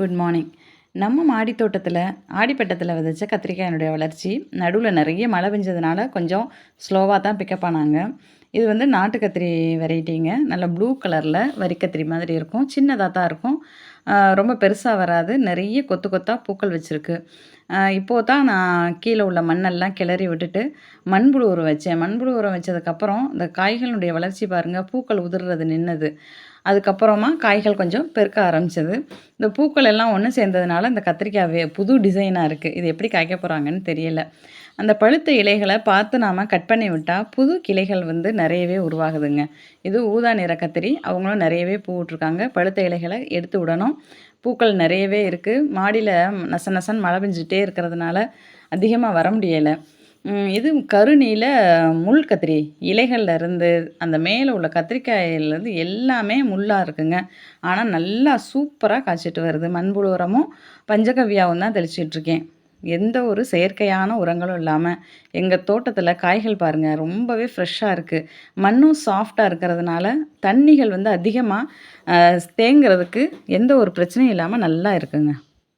Good morning நம்ம மாடி தோட்டத்தில் ஆடிப்பட்டத்தில் விதைச்ச கத்திரிக்காயினுடைய வளர்ச்சி நடுவில் நிறைய மழை பெஞ்சதுனால கொஞ்சம் ஸ்லோவாக தான் பிக்கப் ஆனாங்க. இது வந்து நாட்டு கத்திரி வெரைட்டிங்க. நல்ல ப்ளூ கலரில் வரிக்கத்திரி மாதிரி இருக்கும். சின்னதாக தான் இருக்கும். ரொம்ப பெருசாக வராது. நிறைய கொத்து கொத்தாக பூக்கள் வச்சுருக்கு. இப்போது தான் நான் கீழே உள்ள மண்ணெல்லாம் கிளறி விட்டுட்டு மண்புழு உரம் வச்சேன். மண்புழு உரம் வச்சதுக்கப்புறம் இந்த காய்களுடைய வளர்ச்சி பாருங்கள் பூக்கள் உதிர்றது நின்னது. அதுக்கப்புறமா காய்கள் கொஞ்சம் பெருக்க ஆரம்பிச்சது. இந்த பூக்கள் எல்லாம் ஒன்று சேர்ந்ததுனால இந்த கத்திரிக்காய் புது டிசைனாக இருக்குது இது எப்படி காய்க்க போகிறாங்கன்னு தெரியல. அந்த பழுத்த இலைகளை பார்த்து நாம் கட் பண்ணி விட்டால் புது கிளைகள் வந்து நிறையவே உருவாகுதுங்க. இது ஊதா நிற கத்திரி. அவங்களும் நிறையவே பூ விட்ருக்காங்க பழுத்த இலைகளை எடுத்து விடணும். பூக்கள் நிறையவே இருக்குது மாடியில் நச நசன்னு மழை பெஞ்சிட்டே இருக்கிறதுனால அதிகமாக வர முடியலை. இது கருநீல முள் கத்திரி. இலைகளில் இருந்து அந்த மேலே உள்ள கத்திரிக்காயிலேருந்து எல்லாமே முள்ளாக இருக்குங்க. ஆனால் நல்லா சூப்பராக காய்ச்சிட்டு வருது. மண்புழு உரமும் பஞ்சகவ்யாவும் தான் தெளிச்சிட்ருக்கேன் எந்த ஒரு செயற்கையான உரங்களும் இல்லாமல் எங்கள் தோட்டத்தில் காய்கள் பாருங்கள் ரொம்பவே ஃப்ரெஷ்ஷாக இருக்குது மண்ணும் சாஃப்டாக இருக்கிறதுனால தண்ணிகள் வந்து அதிகமாக தேங்கிறதுக்கு எந்த ஒரு பிரச்சனையும் இல்லாமல் நல்லா இருக்குங்க.